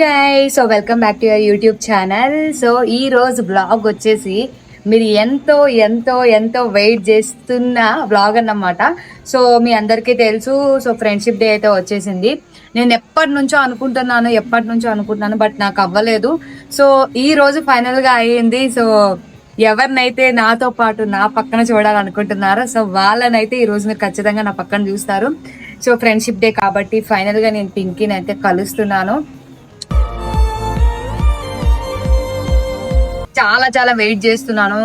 Guy so welcome back to your YouTube channel so ఈ రోజు blog వచ్చేసి మీరు ఎంతో ఎంతో ఎంతో వెయిట్ చేస్తున్న బ్లాగ్ అన్నమాట. సో మీ అందరికీ తెలుసు. సో ఫ్రెండ్షిప్ డే అయితే వచ్చేసింది. నేను ఎప్పటి నుంచో అనుకుంటున్నాను ఎప్పటి నుంచో అనుకుంటున్నాను బట్ నాకు అవ్వలేదు. సో ఈ రోజు ఫైనల్గా అయ్యింది. సో ఎవరినైతే నాతో పాటు నా పక్కన చూడాలనుకుంటున్నారో సో వాళ్ళనైతే ఈ రోజు మీరు ఖచ్చితంగా నా పక్కన చూస్తారు. సో ఫ్రెండ్షిప్ డే కాబట్టి ఫైనల్గా నేను పింకీని అయితే కలుస్తున్నాను. చాలా చాలా వెయిట్ చేస్తున్నాను.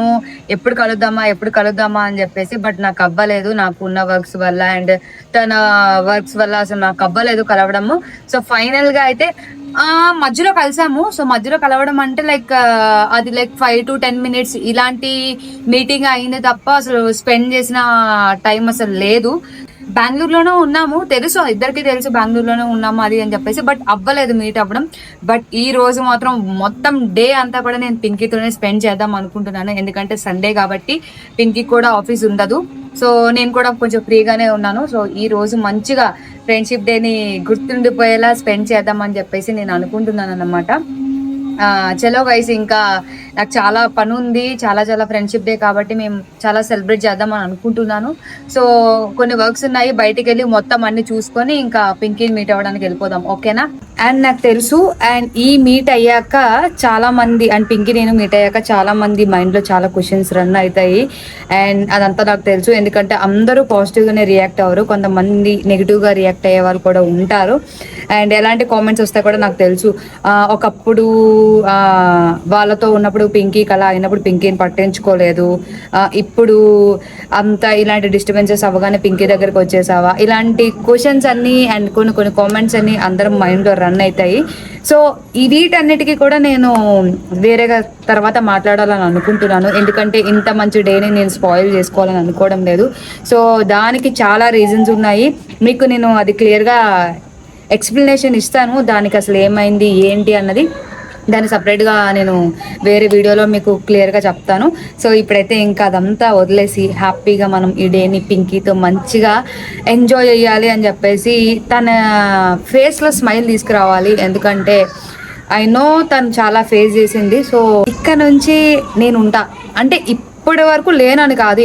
ఎప్పుడు కలుద్దామా ఎప్పుడు కలుద్దామా అని చెప్పేసి బట్ నాకు అవ్వలేదు. నాకు ఉన్న వర్క్స్ వల్ల అండ్ తన వర్క్స్ వల్ల అసలు నాకు అవ్వలేదు కలవడము. సో ఫైనల్గా అయితే మధ్యలో కలిసాము. సో మధ్యలో కలవడం అంటే లైక్ అది like five to ten minutes ఇలాంటి మీటింగ్ అయింది తప్ప అసలు స్పెండ్ చేసిన టైం అసలు లేదు. బెంగళూరులోనే ఉన్నాము. తెలుసు ఇద్దరికి తెలుసు బెంగళూరులోనే ఉన్నాము అది అని చెప్పేసి బట్ అవ్వలేదు మీట్ అవ్వడం. బట్ ఈ రోజు మాత్రం మొత్తం డే అంతా కూడా నేను పింకీతోనే స్పెండ్ చేద్దాం అనుకుంటున్నాను. ఎందుకంటే సండే కాబట్టి పింకీ కూడా ఆఫీస్ ఉండదు. సో నేను కూడా కొంచెం ఫ్రీగానే ఉన్నాను. సో ఈ రోజు మంచిగా ఫ్రెండ్షిప్ డేని గుర్తుండిపోయేలా స్పెండ్ చేద్దామని చెప్పేసి నేను అనుకుంటున్నాను అన్నమాట చలో వయసు ఇంకా నాకు చాలా పని ఉంది చాలా చాలా ఫ్రెండ్షిప్ డే కాబట్టి మేము చాలా సెలబ్రేట్ చేద్దామని అనుకుంటున్నాను. సో కొన్ని వర్క్స్ ఉన్నాయి బయటికి వెళ్ళి మొత్తం అన్ని చూసుకొని ఇంకా పింకీని మీట్ అవ్వడానికి వెళ్ళిపోదాం ఓకేనా అండ్ నాకు తెలుసు అండ్ ఈ మీట్ అయ్యాక చాలా మంది అండ్ పింకీ నేను మీట్ అయ్యాక చాలా మంది మైండ్లో చాలా క్వశ్చన్స్ రన్ అవుతాయి. అండ్ అదంతా నాకు తెలుసు ఎందుకంటే అందరూ పాజిటివ్ గానే రియాక్ట్ అవ్వరు కొంతమంది నెగిటివ్గా రియాక్ట్ అయ్యే వాళ్ళు కూడా ఉంటారు. అండ్ ఎలాంటి కామెంట్స్ వస్తాయి కూడా నాకు తెలుసు. ఒకప్పుడు వాళ్ళతో ఉన్నప్పుడు పింకీ కళ అయినప్పుడు పింకీని పట్టించుకోలేదు. ఇప్పుడు అంత ఇలాంటి డిస్టర్బెన్సెస్ అవ్వగానే పింకీ దగ్గరకు వచ్చేసావా? ఇలాంటి క్వశ్చన్స్ అన్ని అండ్ కొన్ని కొన్ని కామెంట్స్ అన్ని అందరం మైండ్లో రన్ అవుతాయి సో ఈ వీటన్నిటికీ కూడా నేను వేరేగా తర్వాత మాట్లాడాలని అనుకుంటున్నాను. ఎందుకంటే ఇంత మంచి డేని నేను స్పాయిల్ చేసుకోవాలని అనుకోవడం లేదు. సో దానికి చాలా రీజన్స్ ఉన్నాయి. మీకు నేను అది క్లియర్గా ఎక్స్ప్లెనేషన్ ఇస్తాను. దానికి అసలు ఏమైంది ఏంటి అన్నది దాన్ని సపరేట్గా నేను వేరే వీడియోలో మీకు క్లియర్గా చెప్తాను. సో ఇప్పుడైతే ఇంకా అదంతా వదిలేసి హ్యాపీగా మనం ఈ డేని పింకీతో మంచిగా ఎంజాయ్ చేయాలి అని చెప్పేసి తన ఫేస్లో స్మైల్ తీసుకురావాలి. ఎందుకంటే ఐ నో తను చాలా ఫేస్ చేసింది. సో ఇక్కడ నుంచి నేను ఉంటా. అంటే ఇప్పటి వరకు లేనని కాదు.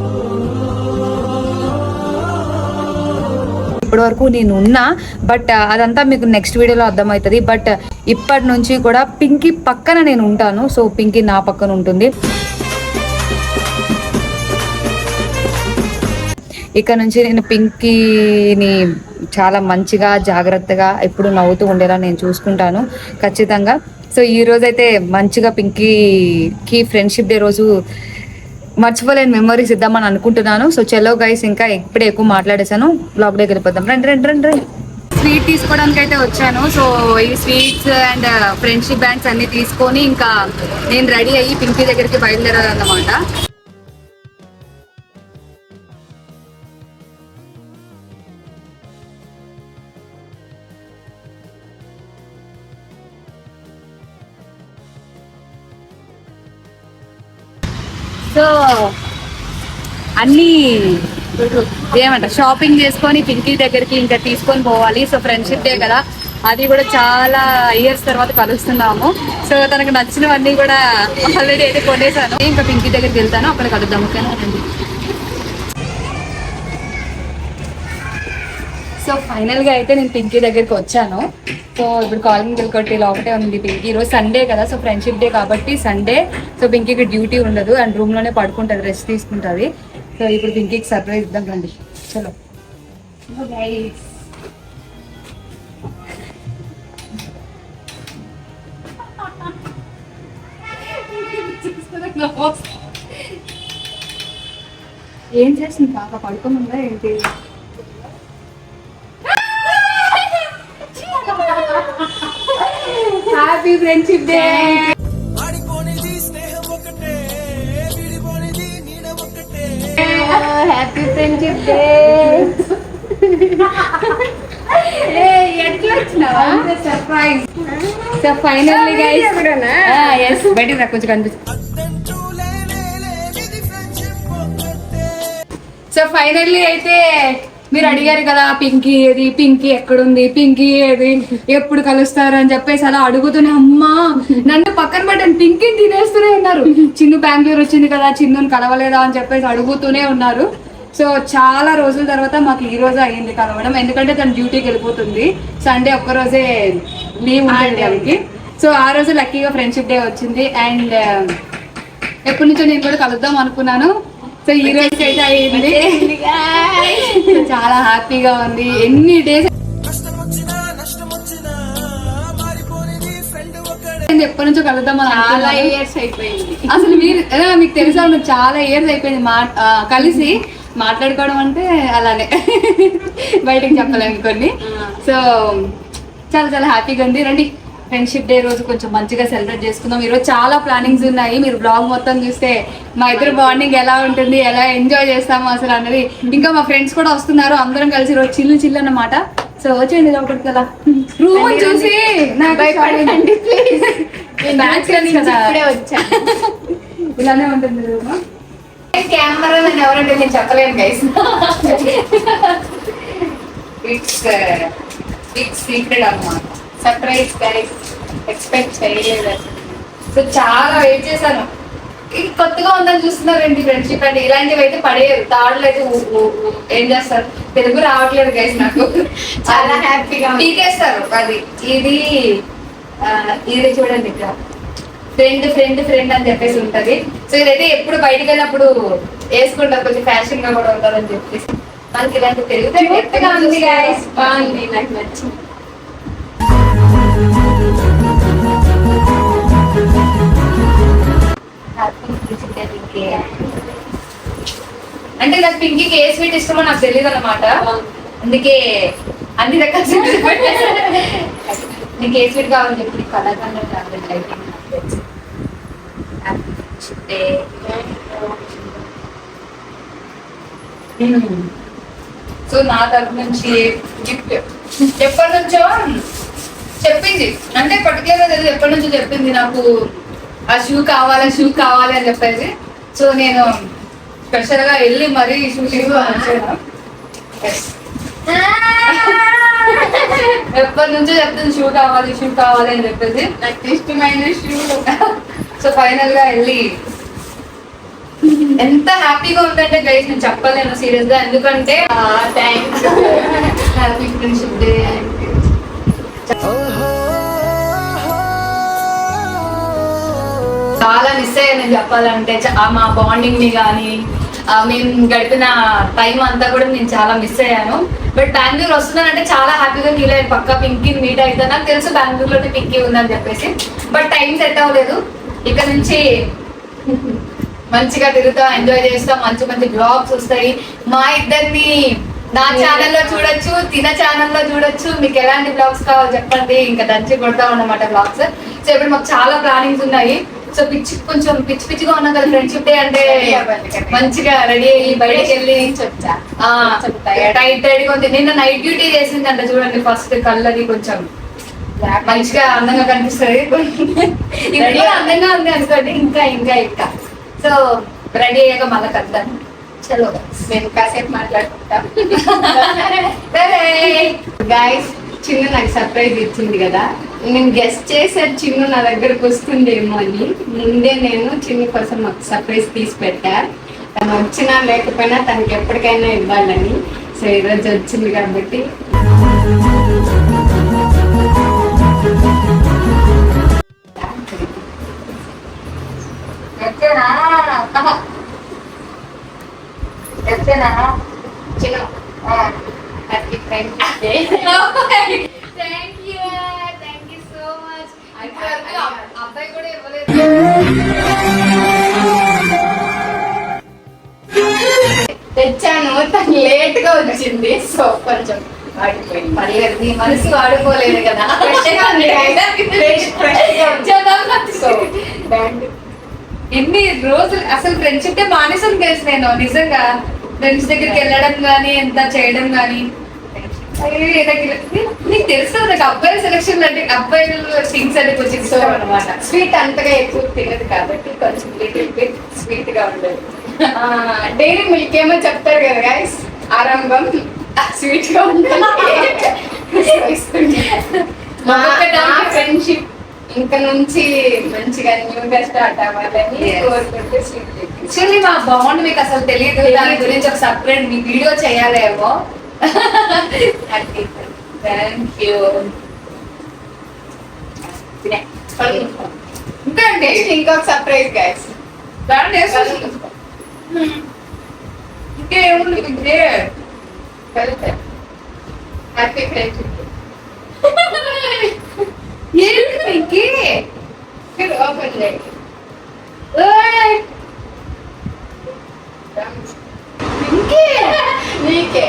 ఇప్పటి వరకు నేను ఉన్నా బట్ uh, అదంతా మీకు నెక్స్ట్ వీడియోలో అర్థమవుతుంది. బట్ uh, ఇప్పటి నుంచి కూడా పింకీ పక్కన నేను ఉంటాను. సో పింకీ నా పక్కన ఉంటుంది. ఇక్కడ నుంచి నేను పింకీని చాలా మంచిగా జాగ్రత్తగా ఎప్పుడు నవ్వుతూ ఉండేలా నేను చూసుకుంటాను. ఖచ్చితంగా. సో ఈ రోజైతే మంచిగా పింకీకి ఫ్రెండ్షిప్ డే రోజు మర్చిపోలేని మెమరీస్ ఇద్దామని అనుకుంటున్నాను. సో చలో గైస్ ఇంకా ఎప్పుడే ఎక్కువ మాట్లాడేశాను. బ్లాగ్ దగ్గర పోదాం రండి రండి రండి రండి. స్వీట్ తీసుకోవడానికి అయితే వచ్చాను. సో ఈ స్వీట్స్ అండ్ ఫ్రెండ్షిప్ బ్యాండ్స్ అన్ని తీసుకొని ఇంకా నేను రెడీ అయ్యి పింకీ దగ్గరికి బయలుదేరాలన్నమాట. సో అన్ని ఏమంట షాపింగ్ చేసుకొని పింకీ దగ్గరికి ఇంకా తీసుకొని పోవాలి. సో ఫ్రెండ్షిప్ డే కదా. అది కూడా చాలా ఇయర్స్ తర్వాత కలుస్తున్నాము. సో తనకు నచ్చినవన్నీ కూడా ఆల్రెడీ అయితే కొనేసాను. ఇంకా పింకీ దగ్గరికి వెళ్తాను. అక్కడ కలుద్దాం ఓకేనా? సో ఫైనల్గా అయితే నేను పింకీ దగ్గరికి వచ్చాను. సో ఇప్పుడు కాలింగ్ బిల్ కొట్టి లోపటే ఉంది పింకీ ఈరోజు సండే కదా సో ఫ్రెండ్షిప్ డే కాబట్టి సండే సో పింకీకి డ్యూటీ ఉండదు అండ్ రూమ్లోనే పడుకుంటది రెస్ట్ తీసుకుంటది. సో ఇప్పుడు పింకీకి సర్ప్రైజ్ ఇద్దాం రండి. చలో. ఏం చేస్తుంది పాప? పడుకోముందా ఏంటి? Happy friendship day happy friendship day ఎట్లా వచ్చినావా? Surprise so finally guys yes బయటికి రా కొంచెం కనిపిస్తుంది సో ఫైనల్లీ అయితే మీరు అడిగారు కదా పింకీ ఏది పింకీ ఎక్కడుంది పింకీ ఏది ఎప్పుడు కలుస్తారు అని చెప్పేసి అలా అడుగుతూనే అమ్మా నన్ను పక్కన పెట్టండి పింకీ తినేస్తూనే ఉన్నారు. చిన్ను బెంగళూరు వచ్చింది కదా చిన్నుని కలవలేదా అని చెప్పేసి అడుగుతూనే ఉన్నారు. సో చాలా రోజుల తర్వాత మాకు ఈ రోజు అయ్యింది కలవడం. ఎందుకంటే తన డ్యూటీకి వెళ్ళిపోతుంది. సండే ఒక్క రోజే లీవ్ ఉంటుంది ఆమెకి సో ఆ రోజు లక్కీగా ఫ్రెండ్షిప్ డే వచ్చింది. అండ్ ఎప్పటి నుంచో నేను కూడా కలుద్దాం అనుకున్నాను. సో ఈ రోజుకి అయితే అయ్యింది So, చాలా హ్యాపీగా ఉంది. ఎన్ని డేస్ కష్టం వచ్చినా నష్టం వచ్చినా మారిపోనిది ఫ్రెండ్ ఒకడే. ఎప్పటి నుంచో కలుద్దాం చాలా. ఇయర్స్ అయిపోయింది. అసలు మీరు మీకు తెలుసా నాకు చాలా ఇయర్స్ అయిపోయింది మా కలిసి మాట్లాడుకోవడం అంటే అలానే. బయటకు చెప్పలేము కొన్ని. సో చాలా చాలా హ్యాపీగా ఉంది. రండి. ఫ్రెండ్షిప్ డే రోజు కొంచెం మంచిగా సెలబ్రేట్ చేసుకుందాం. ఈరోజు చాలా ప్లానింగ్స్ ఉన్నాయి. మీరు బ్లాగ్ మొత్తం చూస్తే మా ఇద్దరు బాండింగ్ ఎలా ఉంటుంది ఎలా ఎంజాయ్ చేస్తాము అసలు అన్నది. ఇంకా మా ఫ్రెండ్స్ కూడా వస్తున్నారు. అందరం కలిసి ఈరోజు చిల్లు చిల్లు అన్నమాట. సో వచ్చేయండి లోపలికి కదా రూమ్ చూసి ప్లీజ్ ఇలానే ఉంటుంది రూమ్ కెమెరా నేను ఎవరంటే నేను చెప్పలేను గైస్ ఇట్స్ ఇట్స్ సీక్రెట్ అన్నమాట. సర్ప్రైజ్ గైస్ ఎక్స్పెక్ట్ చేయలేదు. సో చాలా వెయిట్ చేశాను. ఇది కొత్తగా ఉందని చూస్తున్నారండి ఫ్రెండ్షిప్ అంటే ఇలాంటివి అయితే పడేయరు. తాడులు అయితే ఏం చేస్తారు? తెలుగు రావట్లేదు గైస్ నాకు. చాలా హ్యాపీగా. పీకేస్తారు. అది ఇది ఇది చూడండి ఇక్కడ. ఫ్రెండ్ ఫ్రెండ్ ఫ్రెండ్ అని చెప్పేసి ఉంటది. సో ఇదైతే ఎప్పుడు బయటికి వెళ్ళినప్పుడు వేసుకుంటారు. కొంచెం ఫ్యాషన్గా కూడా ఉంటుందని చెప్పేసి. మనకి ఇలాంటి తెలుగు గైస్ బాగుంది. నాకు నచ్చింది. అంటే నాకు పింకీకి ఏ స్వీట్ ఇష్టమో నాకు తెలియదు అనమాట అందుకే అన్ని రకాల స్వీట్స్ నీకు ఏ స్వీట్ కావాలని చెప్పి కళాఖండ సో నా తరపు నుంచి గిఫ్ట్. ఎప్పటి నుంచో చెప్పింది. అంటే పర్టికులర్ తెలియదు ఎప్పటి నుంచో చెప్పింది నాకు. ఆ షూ కావాలి షూ కావాలి అని చెప్పేసి. సో నేను స్పెషల్గా వెళ్ళి మరీ షూ తీసుకొని వచ్చాను Yes. ఎప్పటి నుంచో చెప్తుంది షూ కావాలి షూ కావాలి అని చెప్పేసి. నాకు ఇష్టమైన షూ సో ఫైనల్గా వెళ్ళి ఎంత హ్యాపీగా ఉందంటే గైస్ నేను చెప్పలేను సీరియస్గా ఎందుకంటే థ్యాంక్స్ హ్యాపీ ఫ్రెండ్షిప్ డే. చాలా మిస్ అయ్యాను నేను చెప్పాలంటే. మా బాండింగ్ని కానీ మేము గడిపిన టైం అంతా కూడా నేను చాలా మిస్ అయ్యాను. బట్ బెంగళూరు వస్తున్నానంటే చాలా హ్యాపీగా ఫీల్ అయ్యాను. పక్క పింకీ మీట్ అయితే నాకు తెలుసు బెంగళూరులోనే పింకీ ఉందని చెప్పేసి. బట్ టైం సెట్ అవ్వలేదు. ఇక్కడ నుంచి మంచిగా తిరుగుతాం ఎంజాయ్ చేస్తాం. మంచి మంచి బ్లాగ్స్ వస్తాయి. మా ఇద్దరిని నా ఛానల్లో చూడొచ్చు తిన ఛానల్లో చూడొచ్చు. మీకు ఎలాంటి బ్లాగ్స్ కావాలో చెప్పండి. ఇంకా దంచి కొడతాం అన్నమాట బ్లాగ్స్ సో ఇప్పుడు మాకు చాలా ప్లానింగ్స్ ఉన్నాయి. సో పిచ్చి కొంచెం పిచ్చి పిచ్చిగా ఉన్నాం కదా ఫ్రెండ్షిప్ డే అంటే. మంచిగా రెడీ అయ్యి బయటికి వెళ్ళి. టైట్ టైట్ ఉంది. నిన్న నైట్ డ్యూటీ చేసిందంట చూడండి ఫస్ట్ కళ్ళది కొంచెం మంచిగా అందంగా కనిపిస్తుంది. అందంగా ఉంది అనుకోండి ఇంకా ఇంకా ఇంకా. సో రెడీ అయ్యాక మళ్ళీ కలుద్దాం. చలో. మేము కాసేపు మాట్లాడుకుంటాం. గాయస్ చిన్న నాకు సర్ప్రైజ్ ఇచ్చింది కదా. నేను గెస్ట్ చేశాను చిన్ను నా దగ్గరకు వస్తుందేమో అని. ముందే నేను చిన్న కోసం ఒక సర్ప్రైజ్ తీసి పెట్టా. తను వచ్చినా లేకపోయినా తనకి ఎప్పటికైనా ఇవ్వాలని. సో ఈరోజు వచ్చింది కాబట్టి? చిన్న. ఆ. హ్యాపీ ఫ్రెండ్స్ డే అబ్బాయి కూడా ఇవ్వలేదు తెచ్చాను తను లేట్గా వచ్చింది. సో కొంచెం వాడిపోయింది. పర్లేదు నీ మనసు వాడుకోలేదు కదా. ఎన్ని రోజులు అసలు ఫ్రెండ్షిప్ మానేసం తెలుసు నేను. నిజంగా ఫ్రెండ్స్ దగ్గరికి వెళ్ళడం గానీ ఎంత చేయడం గానీ. అయ్యో, నాకు- తెలుసు నాకు అబ్బాయిల సెలక్షన్ అంటే అబ్బాయిల థింగ్స్ అంటే కొంచెం ఇష్టం అనమాట స్వీట్ అంతగా ఎక్కువ తినదు కాబట్టి కొంచెం లిటిల్ బిట్ స్వీట్గా ఉండదు. డైరీ మిల్క్ ఏమో చెప్తారు కదా గైస్ ఆరంభం. స్వీట్గా ఉంటుంది. మా ఫ్రెండ్షిప్ ఇంకా నుంచి మంచిగా న్యూగా స్టార్ట్ అవ్వాలని. కోరుకుంటూ స్వీట్ యాక్చువల్లీ మా బాండ్ మీకు అసలు తెలియదు దాని గురించి ఒక సపరేట్ మీ వీడియో చేయాలేమో. థ్యాంక్ యూ ఇంకా అండి ఇంకొక సర్ప్రైజ్ గైస్ ప్లాన్ చేస్తాను ఇంకేముంది ఇంకే హ్యాపీ ఫ్రెండ్షిప్ ఏంటి ఇంకే ఓపెన్ చేయండి ఇంకే నీకే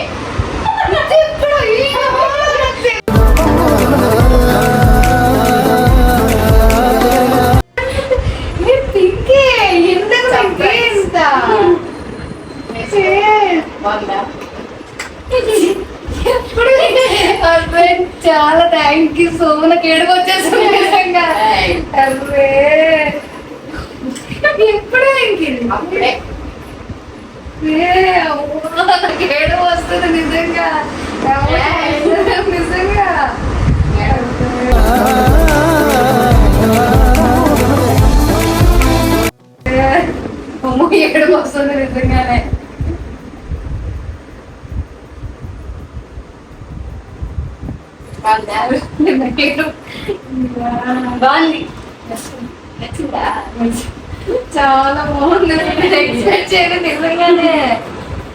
చాలా థ్యాంక్ యూ సో నాకు ఏడుపు వచ్చేసింది నిజంగా అబ్బే ఎప్పుడు అప్పుడే నాకు వస్తుంది నిజంగా. నిజంగా. ఏడుపు వస్తుంది నిజంగానే. బాగుందా. నచ్చిందా? చాలా బాగుంది. ఎక్స్పెక్ట్ చేయలేదు నిజంగానే.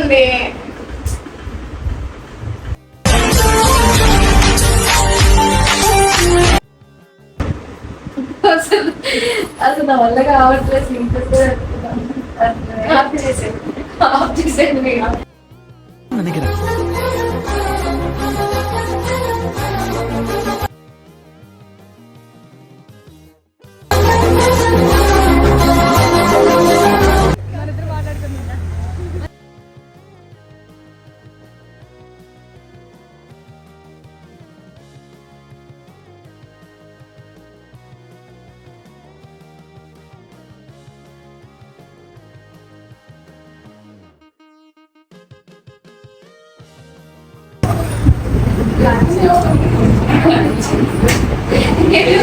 ఏడుస్తుంది అసలు అసలు నా వల్ల కావట్లేదు సింపుల్ ఆఫ్ చేసేది ఆఫ్ చేసేయండి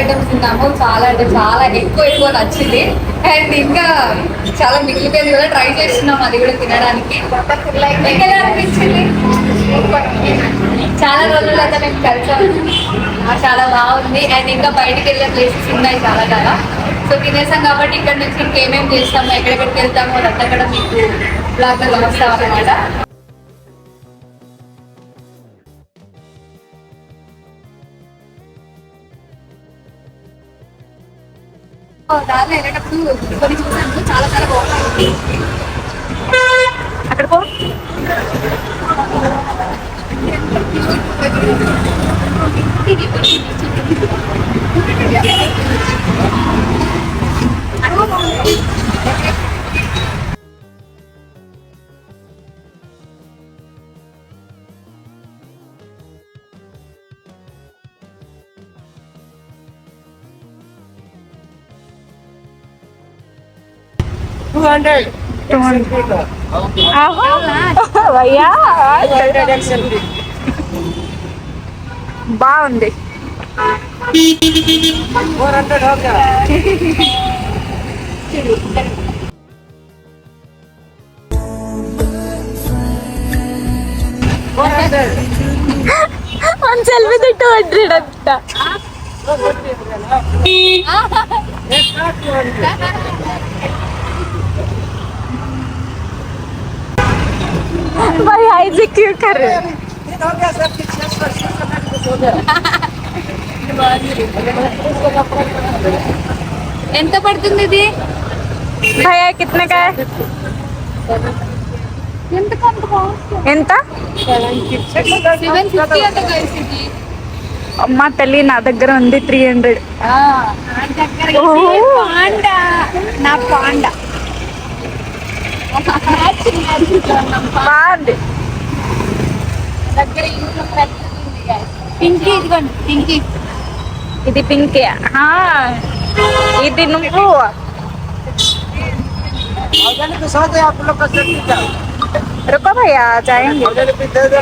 ఐటమ్స్ తిన్నాము చాలా అంటే చాలా ఎక్కువ ఎక్కువ నచ్చింది. అండ్ ఇంకా చాలా మిగిలిపోయింది కూడా ట్రై చేస్తున్నాం అది కూడా తినడానికి. ఎలా అనిపించింది చాలా రోజులు అయితే మేము కలిసాం. చాలా బాగుంది. అండ్ ఇంకా బయటికి వెళ్ళే ప్లేసెస్ ఉన్నాయి చాలా చాలా. సో తినేసాం కాబట్టి ఇక్కడ నుంచి ఇంకేమేమి చేస్తాము ఎక్కడెక్కడికి వెళ్తాము అదంతా కూడా మీకు బ్లాగ్లో వస్తాం అనమాట దారిలో వెళ్ళేటప్పుడు కొన్ని చూసాను చాలా చాలా బాగుంది అక్కడ భయ్యా బాగుంది ಒಂದು ಸೆಲ್ಫಿ ತಿಟ್ಟು ಹೊಡ್ರಿಡ ಅಂತ भाई ऐसे क्यों कर रहे हो ఎంత పడుతుంది ఇది भैया कितने का है ఎంత సెవెన్ ఫిఫ్టీ అంట గైస్ ఇది అమ్మ తల్లి నా దగ్గర ఉంది త్రీ హండ్రెడ్ పాండా నా పాండా బాగుంది పింకీ ఇదిగోండి పింకీ ఇది పింక్ ఇది నువ్వు ऑर्गेनिक के साथ है आप लोग का सेट क्या रुको भैया जाएंगे ऑर्गेनिक भी दे दे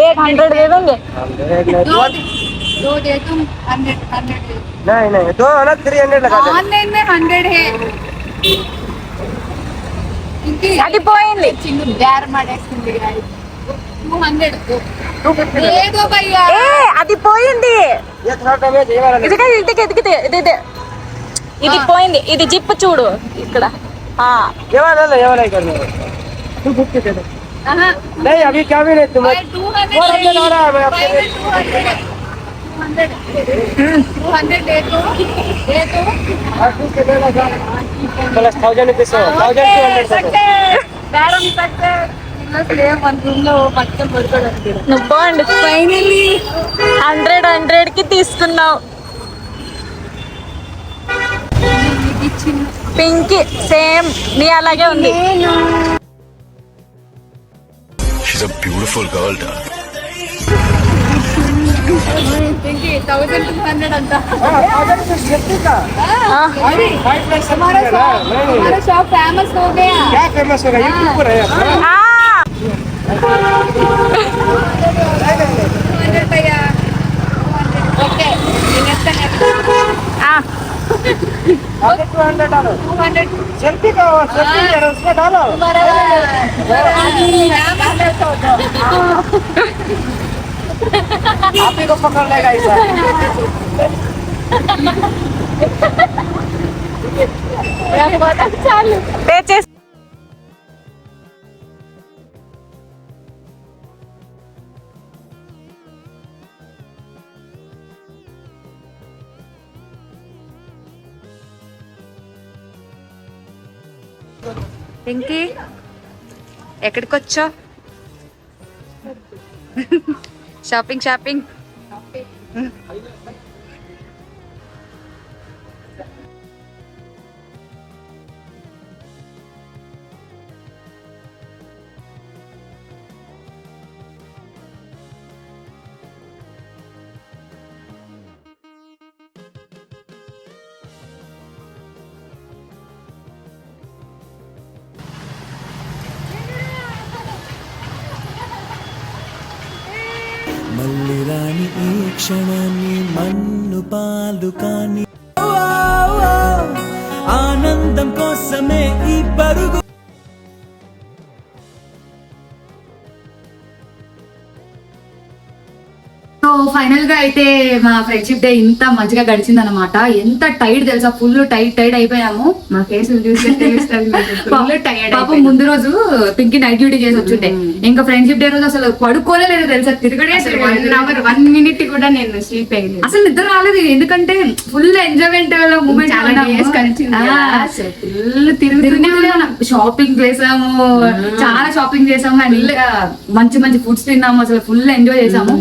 एक हंड्रेड दे देंगे दो दे तुम हंड्रेड हंड्रेड नहीं नहीं दो है ना थ्री हंड्रेड लगा दे ऑनलाइन में हंड्रेड है ఇంకి అది పోయింది చిన్న బేర్ మాడేస్తుంది టూ హండ్రెడ్ ఏదో భయ్యా ఏ అది పోయింది ये थोड़ा डैमेज ये वाला ఇదిగా ఇదిగా ఇదిగితే ఇది ఇది ఇది పోయింది ఇది జిప్ చూడు ఇక్కడ ఆ ये वाला ले ये वाला ही कर दो टू फिफ्टी दे दो नहीं अभी क्या भी नहीं तुम्हें టూ फोर हंड्रेड हो रहा है मैं आपको hundred two hundred two hundred ले दो ले दो plus thousand rupees thousand two hundred బేరం తగ్గే మన రూమ్ లో పక్కన పడుకోవడానికి నువ్వు బాగుండు ఫైనల్లీ హండ్రెడ్ హండ్రెడ్ కి తీసుకున్నావు పింక్ సేమ్ నీ అలాగే ఉంది She's a beautiful girl, da. 2,200 shop famous हो गया टू हंड्रेड डालो टू हंड्रेड सेल्फी का सेल्फी है उसमें डालो आप ही को पकड़ लेगा ऐसा बहुत अच्छा పింకీ ఎక్కడికి వచ్చావు షాపింగ్ షాపింగ్ ఈ ఫైనల్గా అయితే మా ఫ్రెండ్షిప్ డే ఇంత మంచిగా గడిచింది అనమాట ఎంత టైట్ తెలుసా? ఫుల్ టైట్ టైట్ అయిపోయాము. మా కేసులు చూస్తే పాపం ముందు రోజు పింకి నైట్ డ్యూటీ చేసి వచ్చుంటే ఇంకా ఫ్రెండ్షిప్ డే రోజు అసలు పడుకోలేదు తెలుసా? తిరగడే వన్ అవర్ వన్ మినిట్ కూడా నేను స్లీప్ అయ్యలేదు. అసలు నిద్ర రాలేదు. ఎందుకంటే ఫుల్ ఎంజాయ్మెంట్ మూమెంట్. ఫుల్ తిరుగుతూనే షాపింగ్ చేసాము. చాలా షాపింగ్ చేసాము. అండ్ మంచి మంచి ఫుడ్స్ తిన్నాము. అసలు ఫుల్ ఎంజాయ్ చేసాము.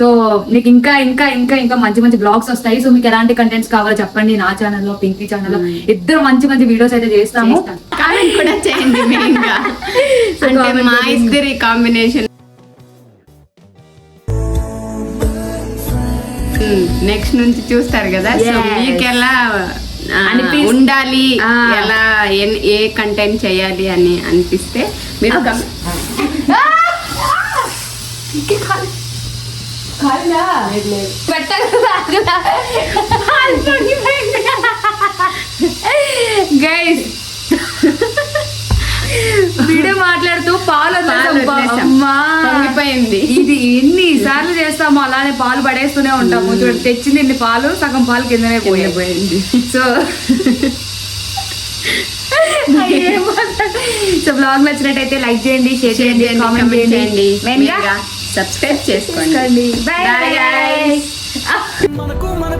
సో మీకు ఇంకా ఇంకా ఇంకా ఇంకా మంచి మంచి బ్లాగ్స్ వస్తాయి. సో మీకు ఎలాంటి కంటెంట్స్ కావాలో చెప్పండి నా ఛానల్లో పింకీ ఛానల్లో ఇద్దరు మంచి మంచి వీడియోస్ అయితే చేస్తాము. కామెంట్ కూడా చేయండి మెయిన్గా. అంటే మా ఇద్దరి కాంబినేషన్ నెక్స్ట్ నుంచి చూస్తారు కదా. సో ఆ, అనిపిస్- ఉండాలి. ఎలా ఏ కంటెంట్ చేయాలి అని అనిపిస్తే మీరు గైస్ వీడియో మాట్లాడుతూ పాలు. పొంగిపోయింది. ఇది ఎన్ని సార్లు చేస్తామో అలానే పాలు పడేస్తూనే ఉంటాము. చూడండి తెచ్చింది ఇన్ని పాలు? సగం పాలు కిందనే పోయాయి. పోయింది. సో సో బ్లాగ్ నచ్చినట్టయితే లైక్ చేయండి షేర్ చేయండి కామెంట్ చేయండి. మెయిన్గా సబ్స్క్రైబ్ చేసుకోండి. Bye guys. మనకు మన